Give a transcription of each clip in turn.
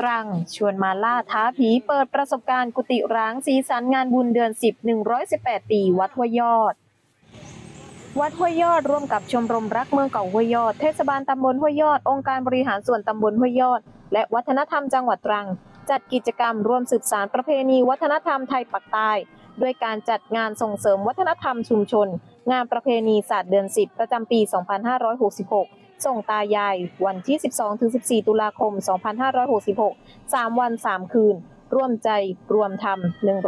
ตรัง ชวนมาล่าท้าผีเปิดประสบการณ์กุฏิร้างสีสันงานบุญเดือน 10 118 ปีวัดห้วยยอด วัดห้วยยอดร่วมกับชมรมรักเมืองเก่าห้วยยอด เทศบาลตำบลห้วยยอด องค์การบริหารส่วนตำบลห้วยยอด และวัฒนธรรมจังหวัดตรัง จัดกิจกรรมร่วมสืบสารประเพณีวัฒนธรรมไทยปักใต้ด้วยการจัดงานส่งเสริมวัฒนธรรมชุมชน งานประเพณีศาสตร์เดือน 10 ประจำปี 2566 ส่งตายาย วันที่ 12-14 ตุลาคม 2566 3 วัน 3 คืน ร่วมใจรวมธรรม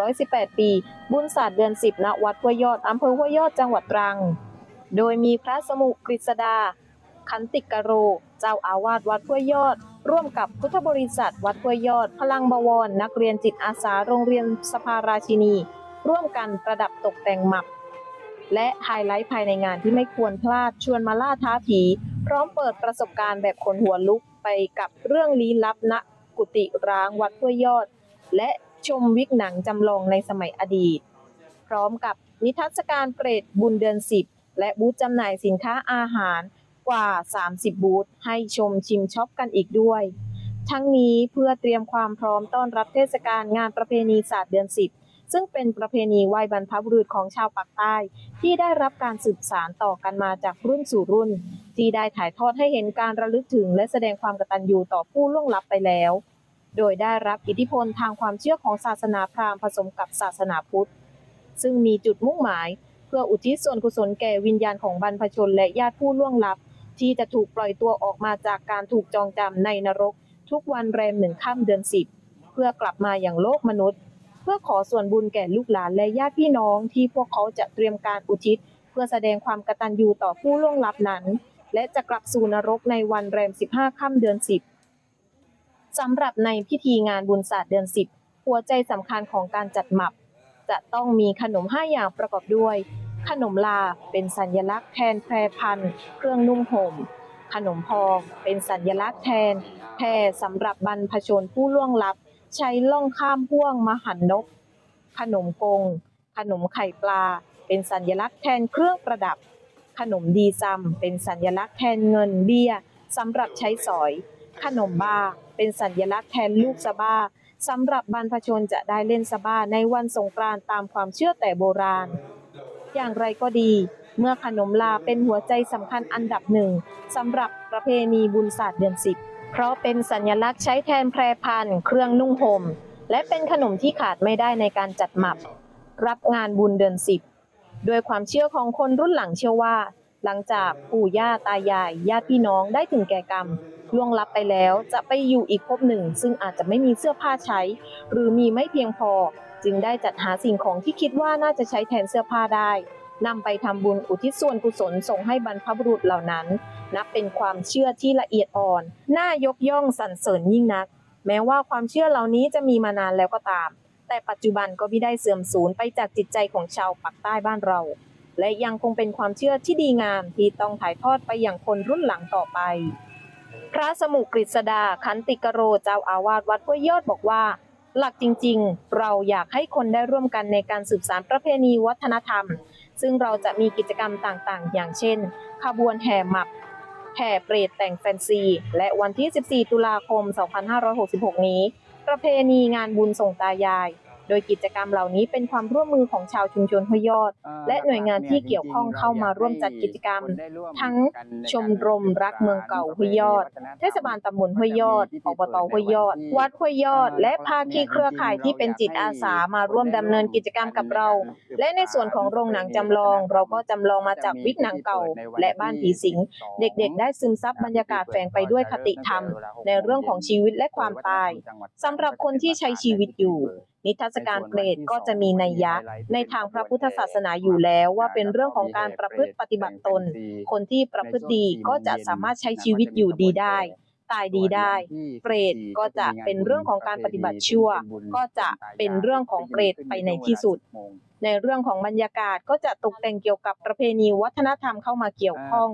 118 ปี บุญศาสตร์เดือน 10 ณ วัดห้วยยอด อำเภอห้วยยอด จังหวัดตรัง โดยมีพระสมุกฤษดาขันติกโร เจ้าอาวาสวัดห้วยยอด ร่วมกับพุทธบริษัท วัดห้วยยอด พลังบวร นักเรียนจิตอาสาโรงเรียนสภาราชินี ร่วมกันประดับตกแต่งหมับและไฮไลท์ภายในงานที่ไม่ควรพลาดชวนมาล่าท้าผี พร้อมเปิดประสบการณ์แบบขนหัวลุกไปกับเรื่องลี้ลับณกุฏิร้างวัดห้วยยอด และชมวิกหนังจำลองในสมัยอดีต พร้อมกับนิทรรศการเกรดบุญเดือน 10 และบูธจำหน่ายสินค้าอาหารกว่า 30 บูธให้ชมชิมช็อปกันอีกด้วย ทั้งนี้เพื่อเตรียมความพร้อมต้อนรับเทศกาลงานประเพณีศาสตร์เดือน 10 ซึ่งเป็นประเพณีไหว้บรรพบุรุษของชาวปากใต้ ที่ได้รับการสืบสานต่อกันมาจากรุ่นสู่รุ่น ที่ได้ถ่ายทอดให้เห็นการระลึกถึง และแสดงความกตัญญูต่อผู้ล่วงลับไปแล้ว โดยได้รับอิทธิพลทางความเชื่อของศาสนาพราหมณ์ผสมกับศาสนาพุทธ ซึ่งมีจุดมุ่งหมาย เพื่ออุทิศส่วนกุศลแก่วิญญาณของบรรพชนและญาติผู้ล่วงลับ ที่จะถูกปล่อยตัวออกมาจากการถูกจองจำในนรก ทุกวันแรมหนึ่งค่ำเดือนสิบเพื่อกลับมาอย่างโลกมนุษย์ เพื่อขอส่วนบุญแก่ลูกหลานและญาติพี่น้องที่พวกเขาจะเตรียมการอุทิศ เพื่อแสดงความกตัญญูต่อผู้ล่วงลับนั้น และจะกลับสู่นรกในวันแรม 15 ค่ำเดือน 10 สำหรับในพิธีงานบุญศาสตร์เดือน 10 หัวใจสำคัญของการจัดหมับ จะต้องมีขนม 5 อย่างประกอบด้วย ขนมลาเป็นสัญลักษณ์แทนแพรพันธ์เครื่องนุ่งห่ม ขนมพองเป็นสัญลักษณ์แทนแพรสำหรับบรรพชนผู้ล่วงลับ ใช้ล่องข้ามพ่วงมหันนก ขนมกง ขนมไข่ปลา เป็นสัญลักษณ์แทนเครื่องประดับ ขนมดีซัมเป็นสัญลักษณ์แทนเงินเบี้ยสำหรับใช้สอย ขนมบ้าเป็นสัญลักษณ์แทนลูกสะบ้าสำหรับบรรพชนจะได้เล่นสะบ้าในวันสงกรานต์ตามความเชื่อแต่โบราณ อย่างไรก็ดี เมื่อขนมลาเป็นหัวใจสำคัญอันดับหนึ่งสำหรับประเพณีบุญศาสตร์เดือนสิบเพราะเป็นสัญลักษณ์ใช้แทนแพรพันเครื่องนุ่งห่มและเป็นขนมที่ขาดไม่ได้ในการจัดหมับ รับงานบุญเดือนสิบ ด้วยความเชื่อของคนรุ่นหลังเชื่อว่า หลังจากปู่ย่าตายายญาติพี่น้องได้ถึงแก่กรรมล่วงลับไปแล้วจะไปอยู่อีกภพหนึ่ง ซึ่งอาจจะไม่มีเสื้อผ้าใช้ หรือมีไม่เพียงพอ จึงได้จัดหาสิ่งของที่คิดว่าน่าจะใช้แทนเสื้อผ้าได้นำไปทำบุญอุทิศส่วนกุศลส่งให้บรรพบุรุษเหล่านั้น นับเป็นความเชื่อที่ละเอียดอ่อน น่ายกย่องสรรเสริญยิ่งนัก แม้ว่าความเชื่อเหล่านี้จะมีมานานแล้วก็ตาม แต่ปัจจุบันก็ไม่ได้เสื่อมสูญไปจากจิตใจของชาวปักใต้บ้านเรา และยังคงเป็นความเชื่อที่ดีงามที่ต้องถ่ายทอดไปอย่างคนรุ่นหลังต่อไป พระสมุกฤษดาขันติกโรเจ้าอาวาสวัดห้วยยอดบอกว่า หลักจริงๆ เราอยากให้คนได้ร่วมกันในการสืบสานประเพณีวัฒนธรรม ซึ่งเราจะมีกิจกรรมต่างๆ อย่างเช่น ขบวนแห่หมับแห่เปรตแต่งแฟนซี และวันที่ 14 ตุลาคม 2566 นี้ ประเพณีงานบุญส่งตายาย โดยกิจกรรมเหล่านี้เป็นความร่วมมือของชาวชุมชนห้วยยอด และหน่วยงานที่เกี่ยวข้องเข้ามาร่วมจัดกิจกรรม ทั้งชมรมรักเมืองเก่าห้วยยอด เทศบาลตำบลห้วยยอดอบตห้วยยอด วัดห้วยยอด และภาคีเครือข่ายที่เป็นจิตอาสามาร่วมดำเนินกิจกรรมกับเรา และในส่วนของโรงหนังจำลอง เราก็จำลองมาจากวิกหนังเก่า และบ้านผีสิง เด็กๆ ได้ซึมซับบรรยากาศแฝงไปด้วยคติธรรม ในเรื่องของชีวิตและความตายสำหรับคนที่ใช้ชีวิตอยู่ นิทรรศการเปรตก็จะมีนัยยะในทางพระพุทธศาสนาอยู่แล้วว่าเป็นเรื่องของการประพฤติปฏิบัติตน คนที่ประพฤติดีก็จะสามารถใช้ชีวิตอยู่ดีได้ ตายดีได้ เปรตก็จะเป็นเรื่องของการปฏิบัติชั่ว ก็จะเป็นเรื่องของเปรตไปในที่สุด ในเรื่องของบรรยากาศก็จะตกแต่งเกี่ยวกับประเพณีวัฒนธรรมเข้ามาเกี่ยวข้อง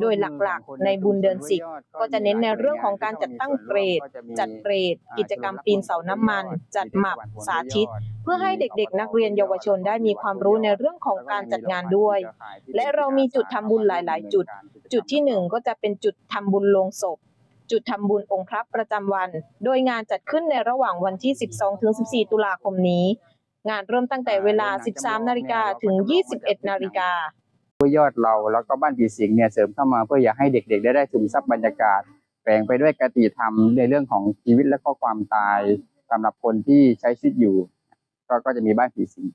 โดยหลักๆ ในบุญเดือนสิบก็จะเน้นในเรื่องของการจัดตั้งเปรตจัดเปรตกิจกรรมปีนเสาน้ำมัน จัดหมับสาธิต เพื่อให้เด็กๆ นักเรียนเยาวชนได้มีความรู้ในเรื่องของการจัดงานด้วย และเรามีจุดทำบุญหลาย ๆ จุด จุดที่หนึ่งก็จะเป็นจุดทำบุญโลงศพ จุดทำบุญองค์พระประจำวัน โดยงานจัดขึ้นในระหว่างวันที่ 12-14 ตุลาคมนี้ งานเริ่มตั้งแต่เวลา 13 นาฬิกาถึง 21 นาฬิกายอดเราแล้วก็บ้านผีสิงเนี่ยเสริมเข้ามาเพื่ออยากให้เด็กๆ ได้ได้ซึมซับบรรยากาศแฝงไปด้วยกติธรรมในเรื่องของชีวิตและก็ความตายสำหรับคนที่ใช้ชีวิตอยู่ ก็ก็จะมีบ้านผีสิง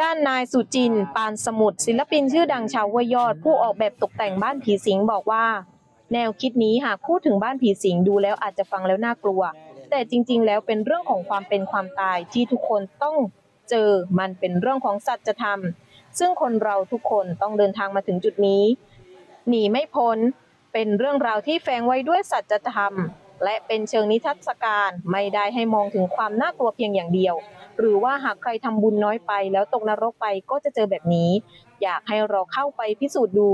ด้านนายสุจินต์ปานสมุทรศิลปินชื่อดังชาวห้วยยอด ผู้ออกแบบตกแต่งบ้านผีสิงบอกว่า แนวคิดนี้หากพูดถึงบ้านผีสิงดูแล้วอาจจะฟังแล้วน่ากลัว แต่จริง ๆ แล้วเป็นเรื่องของความเป็นความตายที่ทุกคนต้องเจอมันเป็นเรื่องของสัจธรรม ซึ่งคนเราทุกคนต้องเดินทางมาถึงจุดนี้ หนีไม่พ้น เป็นเรื่องราวที่แฝงไว้ด้วยสัจธรรม และเป็นเชิงนิทรรศการไม่ได้ให้มองถึงความน่ากลัวเพียงอย่างเดียว หรือว่าหากใครทำบุญน้อยไป แล้วตกนรกไปก็จะเจอแบบนี้ อยากให้เราเข้าไปพิสูจน์ดู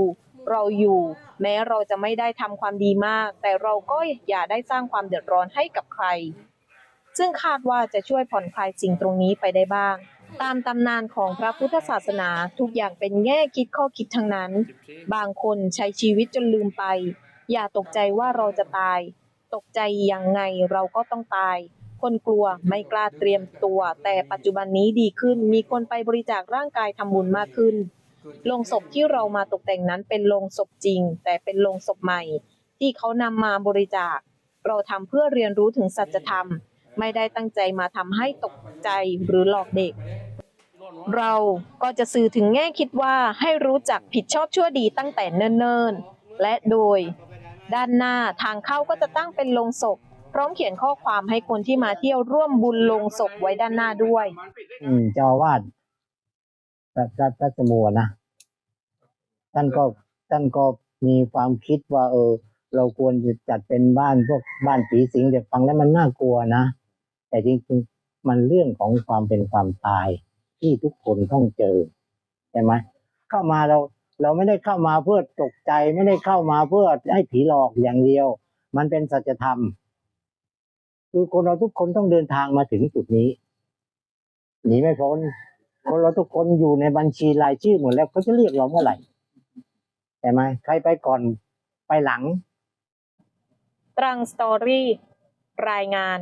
เราอยู่ แม้เราจะไม่ได้ทำความดีมาก แต่เราก็อย่าได้สร้างความเดือดร้อนให้กับใคร ซึ่งคาดว่าจะช่วยผ่อนคลายสิ่งตรงนี้ไปได้บ้างตามตำนานของพระพุทธศาสนาทุกอย่างเป็นแง่คิดข้อคิดทั้งนั้น บางคนใช้ชีวิตจนลืมไป อย่าตกใจว่าเราจะตาย ตกใจยังไงเราก็ต้องตาย คนกลัวไม่กล้าเตรียมตัว แต่ปัจจุบันนี้ดีขึ้นมีคนไปบริจาคร่างกายทำบุญมากขึ้นโลงศพที่เรามาตกแต่งนั้นเป็นโลงศพจริง แต่เป็นโลงศพใหม่ ที่เขานำมาบริจาค เราทำเพื่อเรียนรู้ถึงสัจธรรม ไม่ได้ตั้งใจมาทำให้ตกใจหรือหลอกเด็ก เราก็จะสื่อถึงแง่คิดว่าให้รู้จักผิดชอบชั่วดีตั้งแต่เนิ่นๆ และโดย ด้านหน้าทางเข้าก็จะตั้งเป็นโลงศพพ ร้อมเขียนข้อความให้คนที่มาเที่ยวร่วมบุญลงศพไว้ด้านหน้าด้วย อืมเจ้าอาวาดพระพระพระสมัวนะท่านก็ท่านก็มีความคิดว่า เออ เราควรจะจัดเป็นบ้านพวกบ้านผีสิงแต่ฟังแล้วมันน่ากลัวนะแต่จริงๆมันเรื่องของความเป็นความตายที่ทุกคนต้องเจอใช่ไหมเข้ามาเราเราไม่ได้เข้ามาเพื่อตกใจไม่ได้เข้ามาเพื่อให้ผีหลอกอย่างเดียว มันเป็นสัจธรรม คือคนเราทุกคนต้องเดินทางมาถึงจุดนี้หนีไม่พ้นคนเราทุกคนอยู่ในบัญชีรายชื่อหมดแล้วเขาจะเรียกเราเมื่อไหร่ใช่ไหมใครไปก่อนไปหลัง ตรังสตอรี่รายงาน